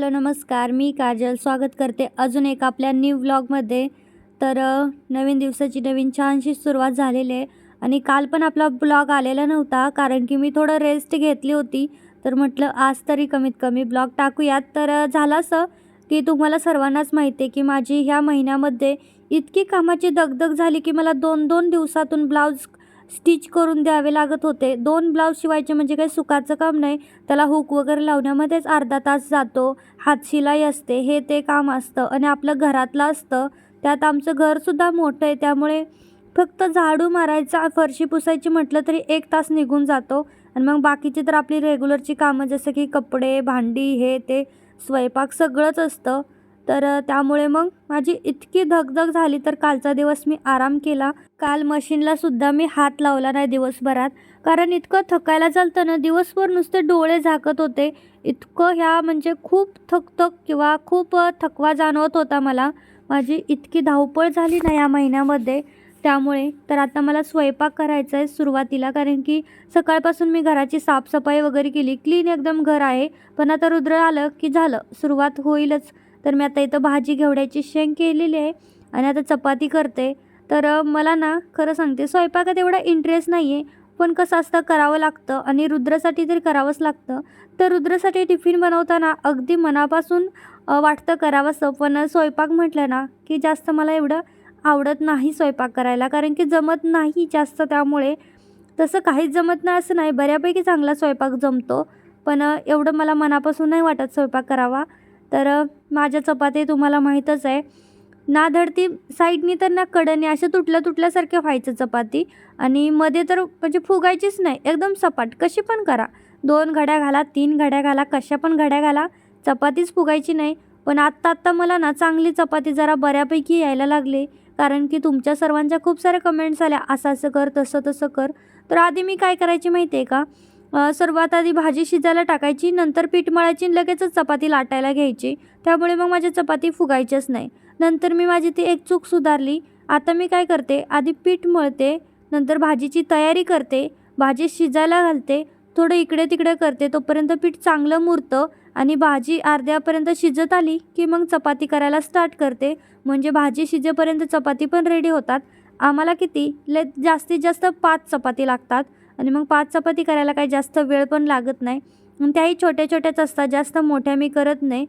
Hello नमस्कार. मी काजल. स्वागत करते अजून एक आपल्या न्यू व्लॉगमध्ये तर नवीन दिवसाची नवीन छानशी सुरुवात झालेली आहे. आणि काल पण आपला ब्लॉग आलेला नव्हता कारण की मी थोडं रेस्ट घेतली होती. तर म्हटलं आज तरी कमीत कमी ब्लॉग टाकूयात. तर झालं असं की तुम्हाला सर्वांनाच माहिती आहे की माझी ह्या महिन्यामध्ये इतकी कामाची दगदग झाली की मला दोन दोन दिवसातून ब्लाऊज स्टिच करून द्यावे लागत होते. दोन ब्लाऊज शिवायचे म्हणजे काही सुखाचं काम नाही. त्याला हुक वगैरे लावण्यामध्येच अर्धा तास जातो. हातशिलाई असते. हे ते काम असतं. आणि आपलं घरातलं असतं. त्यात आमचं घरसुद्धा मोठं आहे. त्यामुळे फक्त झाडू मारायचा फरशी पुसायची म्हटलं तरी एक तास निघून जातो. आणि मग बाकीची तर आपली रेग्युलरची कामं जसं की कपडे भांडी हे ते स्वयंपाक सगळंच असतं. तर त्यामुळे मग माझी इतकी धगधग झाली तर कालचा दिवस मी आराम केला. काल मशीनला सुद्धा मी हात लावला नाही दिवसभरात. कारण इतकं थकायला चालतं ना दिवसभर नुसते डोळे झाकत होते. इतकं ह्या म्हणजे खूप थकथक किंवा खूप थकवा जाणवत होता मला. माझी इतकी धावपळ झाली ना या महिन्यामध्ये. त्यामुळे तर आता मला स्वयंपाक करायचा आहे सुरुवातीला. कारण की सकाळपासून मी घराची साफसफाई वगैरे केली. क्लीन एकदम घर आहे. पण आता रुद्र आलं की झालं. सुरुवात होईलच. तर मी आता इथं भाजी घेवड्याची शेंग केलेली आहे आणि आता चपाती करते. तर मला ना खरं सांगते स्वयंपाकात एवढा इंटरेस्ट नाही आहे पण कसं असतं करावं लागतं आणि रुद्रासाठी तरी करावंच लागतं. तर रुद्रासाठी टिफिन बनवताना अगदी मनापासून वाटतं करावंसं पण स्वयंपाक म्हटलं ना की जास्त मला एवढं आवडत नाही स्वयंपाक करायला कारण की जमत नाही जास्त त्यामुळे. तसं काहीच जमत नाही असं नाही बऱ्यापैकी चांगला स्वयंपाक जमतो पण एवढं मला मनापासून नाही वाटत स्वयंपाक करावा. तर माझ्या चपाती तुम्हाला माहीतच आहे. ना धडती साईडनी तर ना कडनी अशा तुटल्या तुटल्यासारखे व्हायचं चपाती. आणि मध्ये तर म्हणजे फुगायचीच नाही एकदम सपाट. कशी पण करा. दोन घड्या घाला तीन घड्या घाला कशा पण घड्या घाला. चपातीच फुगायची नाही. पण आत्ता आत्ता मला ना चांगली चपाती जरा बऱ्यापैकी यायला लागली. कारण की तुमच्या सर्वांच्या खूप साऱ्या कमेंट्स आल्या असं असं कर तसं तसं कर. तर आधी मी काय करायची माहिती आहे का? सर्वात आधी भाजी शिजायला टाकायची नंतर पीठ मळायची आणि लगेचच चपाती लाटायला घ्यायची. त्यामुळे मग माझी चपाती फुगायचीच नाही. नंतर मी माझी ती एक चूक सुधारली. आता मी काय करते आधी पीठ मळते नंतर भाजीची तयारी करते भाजी शिजायला घालते थोडं इकडे तिकडे करते तोपर्यंत पीठ चांगलं मुरतं आणि भाजी अर्ध्यापर्यंत शिजत आली की मग चपाती करायला स्टार्ट करते. म्हणजे भाजी शिजेपर्यंत चपाती पण रेडी होतात. आम्हाला किती? ले जास्तीत जास्त पाच चपाती लागतात. आणि मग पाच चपाती करायला काही जास्त वेळ पण लागत नाही. त्याही छोट्या छोट्याच असतात जास्त मोठ्या मी करत नाही.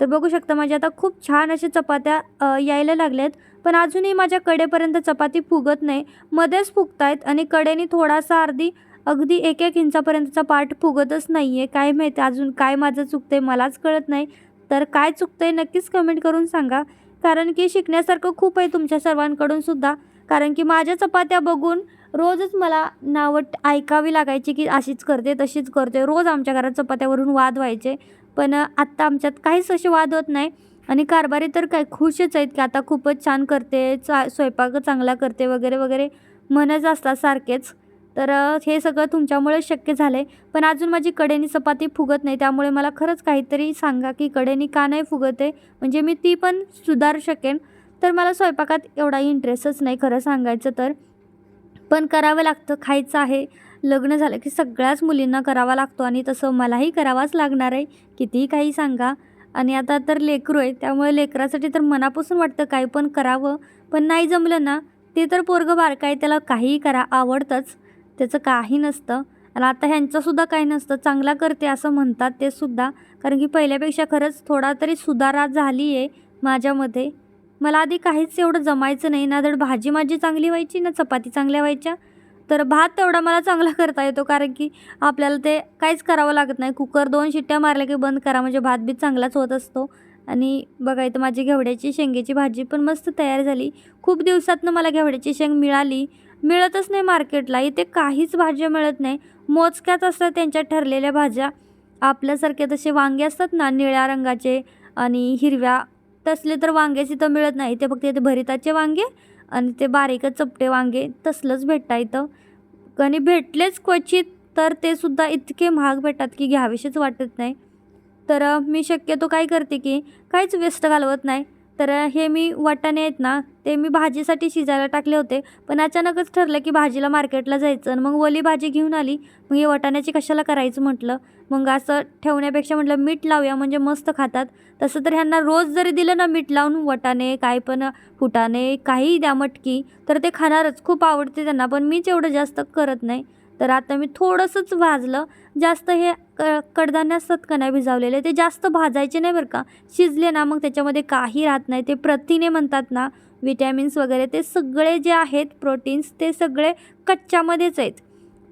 तर बघू शकता माझ्या आता खूप छान अशा चपात्या यायला यायला लागल्यात. पण अजूनही माझ्या कडेपर्यंत चपाती फुगत नाही. मध्येच फुगत आहेत आणि कडेने थोडासा अर्धी अगदी एक एक इंचापर्यंतचा पार्ट फुगतच नाही आहे काय माहिती अजून काय माझं चुकतं आहे मलाच कळत नाही. तर काय चुकतं आहे नक्कीच कमेंट करून सांगा. कारण की शिकण्यासारखं खूप आहे तुमच्या सर्वांकडून सुद्धा. कारण की माझ्या चपात्या बघून रोजच मला नावं ऐकावी लागायची की अशीच करते तशीच करते. रोज आमच्या घरात चपात्यावरून वाद व्हायचे. पण आत्ता आमच्यात काहीच असे वाद होत नाही. आणि कारभारी तर काय खुशच आहेत की आता खूपच छान करते चा स्वयंपाक चांगला करते वगैरे वगैरे म्हणत असतात सारखेच. तर हे सगळं तुमच्यामुळे शक्य झालं आहे पण अजून माझी कडेनी चपाती फुगत नाही त्यामुळे मला खरंच काहीतरी सांगा की कडेनी का नाही फुगत आहे? म्हणजे मी ती पण सुधारू शकेन. तर मला स्वयंपाकात एवढा इंटरेस्टच नाही खरं सांगायचं तर. पण करावं लागतं खायचं आहे. लग्न झालं की सगळ्याच मुलींना करावा लागतो आणि तसं मलाही करावाच लागणार आहे. कितीही काही सांगा. आणि आता तर लेकरू आहे त्यामुळे लेकरासाठी तर मनापासून वाटतं काय पण करावं. पण नाही जमलं ना ते तर पोरगं बारकं आहे त्याला काहीही करा आवडतंच. त्याचं काही नसतं. आणि आता ह्यांचंसुद्धा काही नसतं. चांगला करते असं म्हणतात ते सुद्धा. कारण की पहिल्यापेक्षा खरंच थोडा तरी सुधारा झाली आहे माझ्यामध्ये. मला आधी काहीच एवढं जमायचं नाही. ना तर भाजी माझी चांगली व्हायची ना चपाती चांगल्या व्हायच्या. तर भात तेवढा मला चांगला करता येतो कारण की आपल्याला ते काहीच करावं लागत नाही. कुकर दोन शिट्ट्या मारल्या की बंद करा. म्हणजे भात बी चांगलाच होत असतो. आणि बघा इथं माझी घेवड्याची शेंगेची भाजी पण मस्त तयार झाली. खूप दिवसातनं मला घेवड्याची शेंग मिळाली. मिळतच नाही मार्केटला. इथे काहीच भाज्या मिळत नाही. मोजक्याच असतात त्यांच्या ठरलेल्या भाज्या. आपल्यासारखे तसे वांगे असतात ना निळ्या रंगाचे आणि हिरव्या तसले तर वांगेच इथं मिळत नाही. ते फक्त इथे भरिताचे वांगे आणि ते बारीकच चपटे वांगे तसलंच भेटता इथं. आणि भेटलेच क्वचित तर ते सुद्धा इतके महाग भेटतात की घ्यावेसेच वाटत नाही. तर मी शक्यतो काय करते की काहीच वेस्ट घालवत नाही. तर हे मी वाटाणे आहेत ना ते मी भाजीसाठी शिजायला टाकले होते. पण अचानकच ठरलं की भाजीला मार्केटला जायचं आणि मग ओली भाजी घेऊन आली. मग हे वाटाण्याची कशाला करायचं म्हटलं? मग असं ठेवण्यापेक्षा म्हटलं मीठ लावूया. म्हणजे मस्त खातात. तसं तर ह्यांना रोज जरी दिलं ना मीठ लावून वटाने काय पण फुटाने काहीही द्या मटकी तर ते खाणारच. खूप आवडते त्यांना पण मीच एवढं जास्त करत नाही. तर आता मी थोडंसंच भाजलं. जास्त हे क कडधान्य असतात का नाही भिजावलेले ते जास्त भाजायचे नाही बरं का. शिजले ना मग त्याच्यामध्ये काही राहत नाही. ते प्रथिने म्हणतात ना विटॅमिन्स वगैरे ते सगळे जे आहेत प्रोटीन्स ते सगळे कच्च्यामध्येच आहेत.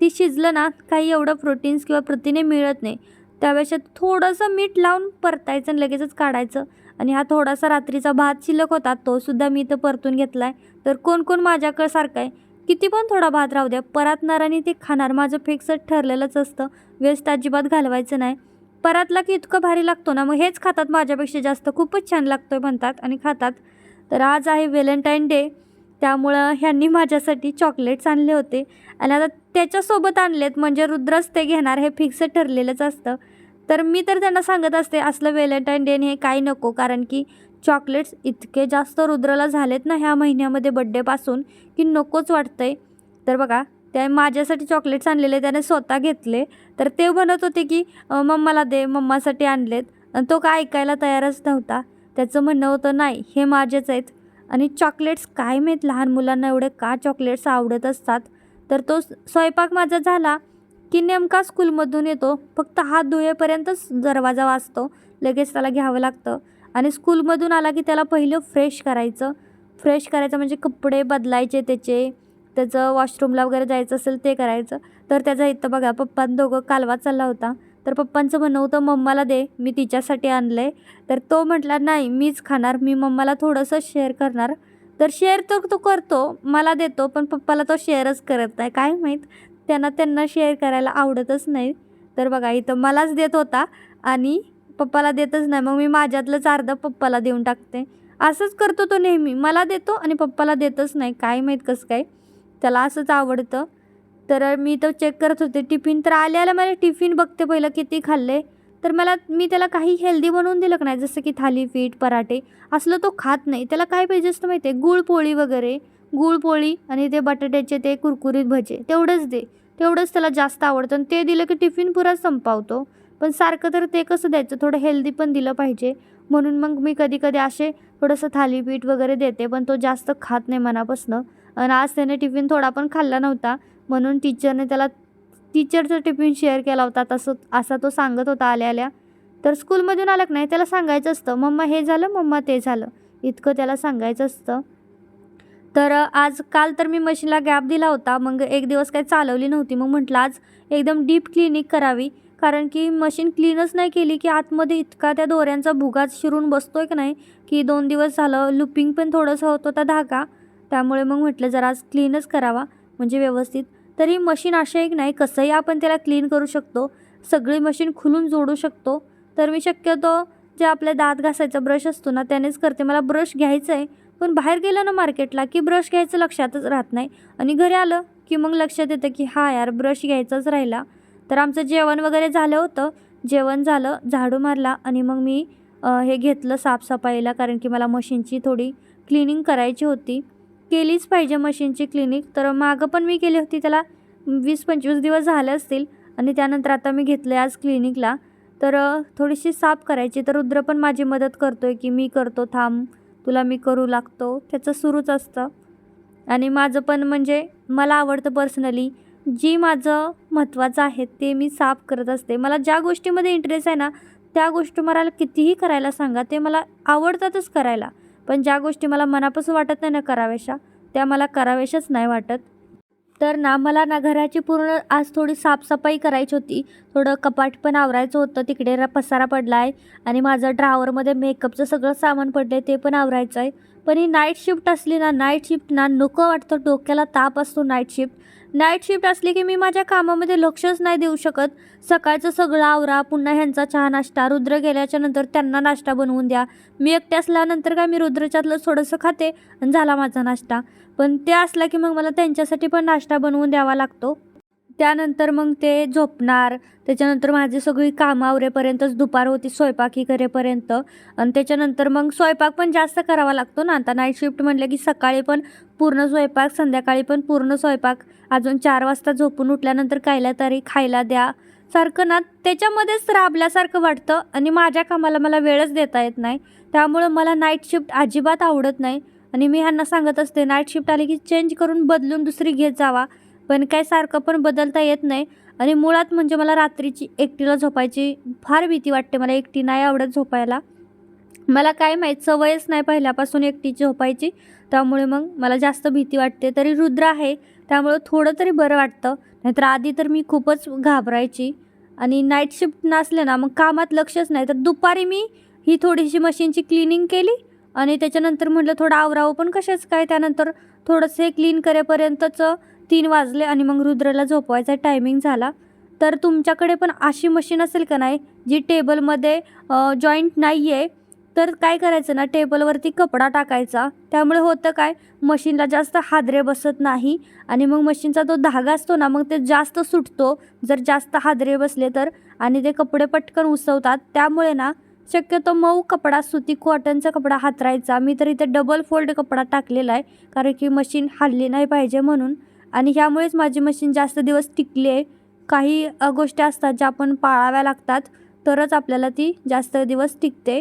ती शिजलं ना काही एवढं प्रोटीन्स किंवा प्रथिने मिळत नाही. त्यापेक्षा थोडंसं मीठ लावून परतायचं आणि लगेचच काढायचं. आणि हा थोडासा रात्रीचा भात शिल्लक होता तोसुद्धा मी इथं परतून घेतला आहे तर कोण कोण माझ्याकडं सारखं आहे किती पण थोडा भात राहू द्या परातणार आणि ते खाणार माझं फिक्स ठरलेलंच असतं. वेस्ट अजिबात घालवायचं नाही. परातला की इतकं भारी लागतो ना मग हेच खातात माझ्यापेक्षा जास्त. खूपच छान लागतो आहे म्हणतात आणि खातात. तर आज आहे व्हॅलेंटाईन डे. त्यामुळं ह्यांनी माझ्यासाठी चॉकलेट्स आणले होते. आणि आता त्याच्यासोबत आणलेत म्हणजे रुद्रच ते घेणार हे फिक्स ठरलेलंच असतं. तर मी तर त्यांना सांगत असते असलं व्हॅलेंटाईन डे हे काही नको कारण की चॉकलेट्स इतके जास्त रुद्रला झालेत ना ह्या महिन्यामध्ये बड्डेपासून की नकोच वाटतंय. तर बघा त्या माझ्यासाठी चॉकलेट्स आणलेले त्याने स्वतः घेतले. तर ते म्हणत होते की मम्माला दे मम्मासाठी आणलेत. आणि तो काय ऐकायला तयारच नव्हता. त्याचं म्हणणं होतं नाही हे माझेच आहेत. आणि चॉकलेट्स काय माहीत लहान मुलांना एवढे का चॉकलेट्स आवडत असतात? तर तो स्वयंपाक माझा झाला की नेमका स्कूलमधून येतो. फक्त हात धुయేपर्यंतच दरवाजा वाजतो. लगेच त्याला घ्यावं लागतं. आणि स्कूलमधून आला की त्याला पहिलं फ्रेश करायचं. फ्रेश करायचं म्हणजे कपडे बदलायचे त्याचे त्याचं वॉशरूमला वगैरे जायचं असेल ते करायचं. तर त्याचा इथं बघा पप्पा दोघं कालवा चालला होता. तर पप्पांचं म्हणणं होतं मम्माला दे मी तिच्यासाठी आणलं आहे तर तो म्हटला नाही मीच खाणार मी मम्माला थोडंसं शेअर करणार. तर शेअर तर तो करतो मला देतो पण पप्पाला तो शेअरच करत नाही. काय माहीत? त्यांना त्यांना शेअर करायला आवडतच नाही. तर बघा इथं मलाच देत होता आणि पप्पाला देतच नाही. मग मी माझ्यातलंच अर्धं पप्पाला देऊन टाकते. असंच करतो तो नेहमी. मला देतो आणि पप्पाला देतच नाही. काय माहीत कसं काय? त्याला असंच आवडतं. तर मी तो चेक करत होते. टिफिन तर आल्या आल्या मला टिफिन बघते पहिलं किती खाल्ले. तर मला मी त्याला काही हेल्दी बनवून दिलं का नाही जसं की थालीपीठ पराठे असलं तो खात नाही. त्याला काय पाहिजे असतं माहिती आहे गुळपोळी वगैरे. गुळपोळी आणि ते बटाट्याचे ते कुरकुरीत भजे तेवढंच दे. तेवढंच त्याला जास्त आवडतं. आणि ते दिलं की टिफिन पुरा संपावतो. पण सारखं तर ते कसं द्यायचं? थोडं हेल्दी पण दिलं पाहिजे. म्हणून मग मी कधी कधी असे थोडंसं थालीपीठ वगैरे देते पण तो जास्त खात नाही मनापासनं. आणि आज त्याने टिफिन थोडा पण खाल्ला नव्हता. म्हणून टीचरने त्याला टीचरचा टिफिन शेअर केला होता. तसं असा तो सांगत होता आल्या आल्या. तर स्कूलमधून आलं की नाही त्याला सांगायचं असतं मम्मा हे झालं मम्मा ते झालं. इतकं त्याला सांगायचं असतं. तर आज काल तर मी मशीनला गॅप दिला होता. मग एक दिवस काही चालवली नव्हती. मग म्हटलं आज एकदम डीप क्लिनिक करावी. कारण की मशीन क्लीनच नाही केली की आतमध्ये इतका त्या दोऱ्यांचा भुगाच शिरून बसतो आहे की नाही की दोन दिवस झालं लुपिंग पण थोडंसं होत होता धागा. त्यामुळे मग म्हटलं जरा आज क्लीनच करावा. म्हणजे व्यवस्थित तर ही मशीन अशी एक नाही कसंही आपण त्याला क्लीन करू शकतो सगळी मशीन खुलून जोडू शकतो. तर मी शक्यतो जे आपल्या दात घासायचा ब्रश असतो ना त्यानेच करते. मला ब्रश घ्यायचं आहे पण बाहेर गेलं ना मार्केटला की ब्रश घ्यायचं लक्षातच राहत नाही. आणि घरी आलं की मग लक्षात येतं की हा यार ब्रश घ्यायचाच राहिला. तर आमचं जेवण वगैरे झालं होतं. जेवण झालं झाडू मारला आणि मग मी हे घेतलं साफसफाईला कारण की मला मशीनची थोडी क्लिनिंग करायची होती. केलीच पाहिजे मशीनची क्लिनिक. तर मागं पण मी केली होती त्याला वीस पंचवीस दिवस झाले असतील आणि त्यानंतर आता मी घेतलं आहे आज क्लिनिकला. तर थोडीशी साफ करायची. तर रुद्र पण माझी मदत करतो आहे की मी करतो थांब तुला मी करू लागतो. त्याचं सुरूच असतं. आणि माझं पण म्हणजे मला आवडतं पर्सनली जी माझं महत्त्वाचं आहे ते मी साफ करत असते. मला ज्या गोष्टीमध्ये इंटरेस्ट आहे ना त्या गोष्टी मला कितीही करायला सांगा ते मला आवडतातच करायला. पण ज्या गोष्टी मला मनापासून वाटत नाही ना कराव्याशा त्या मला कराव्याशाच नाही वाटत. तर ना मला ना घराची पूर्ण आज थोडी साफसफाई करायची होती. थोडं कपाट पण आवरायचं होतं. तिकडे पसारा पडला आहे आणि माझं ड्रावरमध्ये मेकअपचं सगळं सामान पडलं आहे ते पण आवरायचं आहे पण ही नाईट शिफ्ट असली ना नाईट शिफ्ट ना नको वाटतं. डोक्याला ताप असतो नाईट शिफ्ट नाईट शिफ्ट असली की मी माझ्या कामामध्ये लक्षच नाही देऊ शकत. सकाळचं सगळं आवरा पुन्हा ह्यांचा चहा नाश्ता. रुद्र गेल्याच्यानंतर त्यांना नाश्ता बनवून द्या. मी एकटे असल्यानंतर काय मी रुद्रच्यातलं थोडंसं खाते आणि झाला माझा नाश्ता. पण ते असला की मग मला त्यांच्यासाठी पण नाश्ता बनवून द्यावा लागतो. त्यानंतर मग ते झोपणार. त्याच्यानंतर माझी सगळी कामं आवरेपर्यंतच दुपार होती स्वयंपाकी करेपर्यंत. आणि त्याच्यानंतर मग स्वयंपाक पण जास्त करावा लागतो ना. आता नाईट शिफ्ट म्हटलं की सकाळी पण पूर्ण स्वयंपाक संध्याकाळी पण पूर्ण स्वयंपाक. अजून चार वाजता झोपून उठल्यानंतर कायला तरी खायला द्या. सारखं ना त्याच्यामध्येच राबल्यासारखं वाटतं आणि माझ्या कामाला मला वेळच देता येत नाही. त्यामुळं मला नाईट शिफ्ट अजिबात आवडत नाही. आणि मी ह्यांना सांगत असते नाईट शिफ्ट आली की चेंज करून बदलून दुसरी घेत जावा. पण काय सारखं पण बदलता येत नाही. आणि मुळात म्हणजे मला रात्रीची एकटीला झोपायची फार भीती वाटते. मला एकटी नाही आवडत झोपायला. मला काय माहीत सवयच नाही पहिल्यापासून एकटीची झोपायची. त्यामुळे मग मला जास्त भीती वाटते. तरी रुद्र आहे. त्यामुळं थोडं तरी बरं वाटतं. नाहीतर आधी तर मी खूपच घाबरायची. आणि नाईट शिफ्ट नसले ना मग कामात लक्षच नाही. तर दुपारी मी ही थोडीशी मशीनची क्लिनिंग केली. आणि त्याच्यानंतर म्हटलं थोडं आवरावं पण कशाच काय? त्यानंतर थोडंसं हे क्लीन करेपर्यंतच तीन वाजले आणि मग रुद्रला झोपवायचा टायमिंग झाला. तर तुमच्याकडे पण अशी मशीन असेल का नाही जी टेबलमध्ये जॉईंट नाही आहे तर काय करायचं ना टेबलवरती कपडा टाकायचा. त्यामुळे होतं काय मशीनला जास्त हादरे बसत नाही आणि मग मशीनचा तो धागा असतो ना मग ते जास्त सुटतो. जर जास्त हादरे बसले तर आणि ते कपडे पटकन उसवतात त्यामुळे ना शक्यतो मऊ कपडा सुती कॉटनचा कपडा हातरायचा. मी तर इथे डबल फोल्ड कपडा टाकलेला आहे कारण की मशीन हल्ली नाही पाहिजे म्हणून. आणि ह्यामुळेच माझी मशीन जास्त दिवस टिकली आहे. काही गोष्टी असतात ज्या आपण पाळाव्या लागतात तरच आपल्याला ती जास्त दिवस टिकते.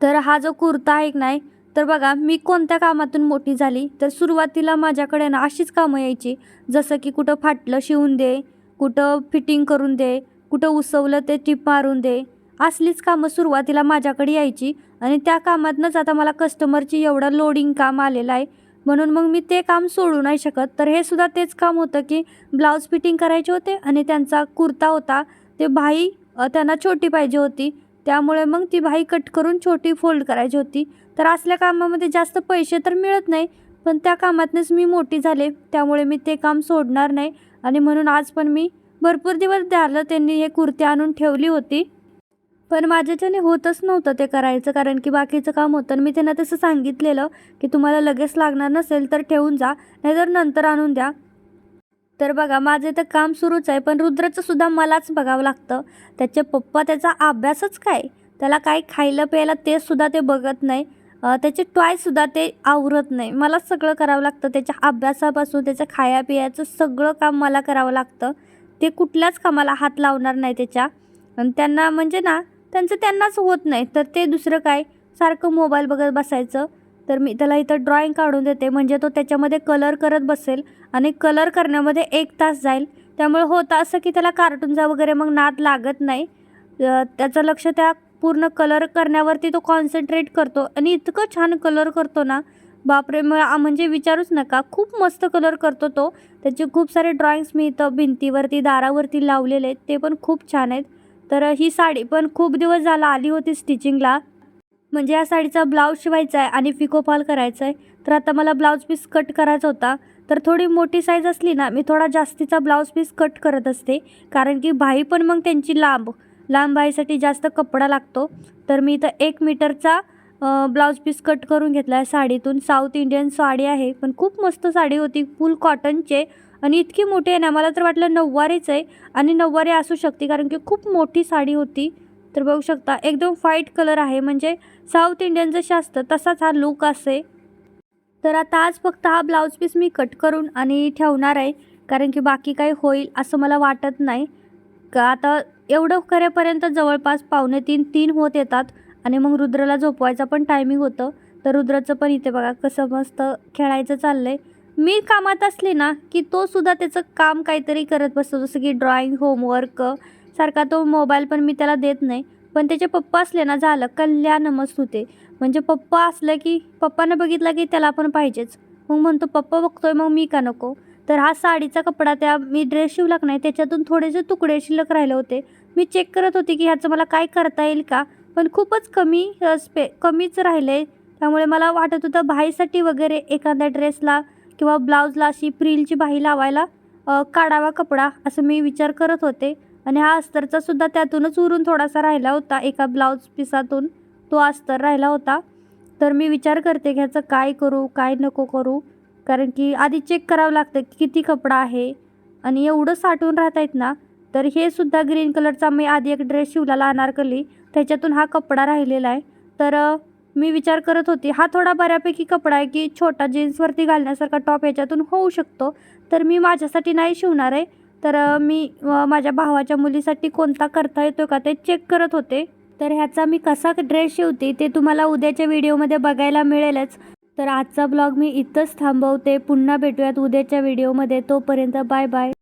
तर हा जो कुर्ता आहे की नाही तर बघा मी कोणत्या कामातून मोठी झाली तर सुरुवातीला माझ्याकडे ना अशीच कामं यायची. जसं की कुठं फाटलं शिवून दे कुठं फिटिंग करून दे कुठं उसवलं ते टिप मारून दे असलीच कामं सुरुवातीला माझ्याकडे यायची. आणि त्या कामातनंच आता मला कस्टमरची एवढं लोडिंग काम आलेलं आहे. म्हणून मग मी ते काम सोडू नाही शकत. तर हे सुद्धा तेच काम होतं की ब्लाऊज फिटिंग करायचे होते आणि त्यांचा कुर्ता होता. ते भाई त्यांना छोटी पाहिजे होती. त्यामुळे मग ती भाई कट करून छोटी फोल्ड करायची होती. तर असल्या कामामध्ये जास्त पैसे तर मिळत नाही पण त्या कामातनंच मी मोठी झाले. त्यामुळे मी ते काम सोडणार नाही आणि म्हणून आज पण मी भरपूर दिवस झालं त्यांनी हे कुर्ती आणून ठेवली होती. पण माझ्याच्याने होतच नव्हतं ते करायचं कारण की बाकीचं काम होतं आणि मी त्यांना तसं सांगितलेलं की तुम्हाला लगेच लागणार नसेल तर ठेवून जा नाहीतर नंतर आणून द्या. तर बघा माझं इथं काम सुरूच आहे पण रुद्रचं सुद्धा मलाच बघावं लागतं. त्याचे पप्पा त्याचा अभ्यासच काय? त्याला काय खायला प्यायला ते सुद्धा ते बघत नाही. त्याचे टॉयसुद्धा ते आवरत नाही. मलाच सगळं करावं लागतं. त्याच्या अभ्यासापासून त्याचं खाया पियाचं सगळं काम मला करावं लागतं. ते कुठल्याच कामाला हात लावणार नाही त्याच्या. आणि त्यांना म्हणजे ना त्यांचं त्यांनाच होत नाही. तर ते दुसरं काय? सारखं मोबाईल बघत बसायचं. तर मी त्याला इथं ड्रॉइंग काढून देते. म्हणजे तो त्याच्यामध्ये कलर करत बसेल. आणि कलर करण्यामध्ये एक तास जाईल. त्यामुळे होतं असं की त्याला कार्टूनचा वगैरे मग नाद लागत नाही. त्याचं लक्ष त्या पूर्ण कलर करण्यावरती तो कॉन्सन्ट्रेट करतो. आणि इतकं छान कलर करतो ना बापरे मग म्हणजे विचारूच नका. खूप मस्त कलर करतो तो. त्याचे खूप सारे ड्रॉइंग्स मी इथं भिंतीवरती दारावरती लावलेले आहेत. ते पण खूप छान आहेत. तर ही साडी पण खूप दिवस झाला आली होती स्टिचिंगला म्हणजे या साडीचा ब्लाऊज शिवायचा आहे आणि फिकोफॉल करायचा आहे. तर आता मला ब्लाऊज पीस कट करायचा होता. तर थोडी मोठी साईज असली ना मी थोडा जास्तीचा ब्लाऊज पीस कट करत असते. कारण की भाई पण मग त्यांची लांब लांब बाईसाठी जास्त कपडा लागतो. तर मी इथं एक मीटरचा ब्लाऊज पीस कट करून घेतला आहे साडीतून साऊथ इंडियन साडी आहे. पण खूप मस्त साडी होती. फुल कॉटनचे आणि इतकी मोठी आहे ना मला तर वाटलं नऊवारीच आहे. आणि नऊवारी असू शकते कारण की खूप मोठी साडी होती. तर बघू शकता एकदम व्हाईट कलर आहे. म्हणजे साऊथ इंडियन जसे असतं तसाच हा लुक असे. तर आता आज फक्त हा ब्लाऊज पीस मी कट करून आणि ठेवणार आहे कारण की बाकी काही होईल असं मला वाटत नाही. का आता एवढं करेपर्यंत जवळपास पावणे तीन तीन होत येतात आणि मग रुद्रला झोपवायचा पण टायमिंग होतं. तर रुद्राचं पण इथे बघा कसं मस्त खेळायचं चाललं आहे मी कामात असले ना की तो सुद्धा त्याचं काम काहीतरी करत बसतो जसं की ड्रॉइंग होमवर्क सारखा तो मोबाईल पण मी त्याला देत नाही. पण त्याचे पप्पा असले ना झालं कल्याण होते. म्हणजे पप्पा असलं की पप्पानं बघितलं की त्याला पण पाहिजेच. मग म्हणतो पप्पा बघतोय मग मी का नको? तर हा साडीचा कपडा त्या मी ड्रेस शिवला नाही त्याच्यातून थोडेसे तुकडे शिल्लक राहिले होते मी चेक करत होते की ह्याचं मला काय करता येईल का? पण खूपच कमी स्पे कमीच राहिले. त्यामुळे मला वाटत होतं भाईसाठी वगैरे एखाद्या ड्रेसला किंवा ब्लाऊजला अशी प्रिलची बाही लावायला काढावा कपडा असं मी विचार करत होते. आणि हा अस्तरचा सुद्धा त्यातूनच उरून थोडासा राहिला होता. एका ब्लाऊज पिसातून तो अस्तर राहिला होता. तर मी विचार करते ह्याचं काय करू काय नको करू. कारण की आधी चेक करावं लागतं की किती कपडा आहे. आणि एवढं साठवून राहत आहेत ना तर हे सुद्धा ग्रीन कलरचा मी आधी एक ड्रेस शिवला अनारकली त्याच्यातून हा कपडा राहिलेला आहे. तर मी विचार करत होती हा थोडा बऱ्यापैकी कपडा आहे की छोटा जीन्सवरती घालण्यासारखा टॉप याच्यातून होऊ शकतो. तर मी माझ्यासाठी नाही शिवणार आहे. तर मी माझ्या भावाच्या मुलीसाठी कोणता करता येतो का ते चेक करत होते. तर ह्याचा मी कसा ड्रेस शिवते ते तुम्हाला उद्याच्या व्हिडिओमध्ये बघायला मिळेलच. तर आजचा ब्लॉग मी इथंच थांबवते. पुन्हा भेटूयात उद्याच्या व्हिडिओमध्ये. तोपर्यंत बाय बाय.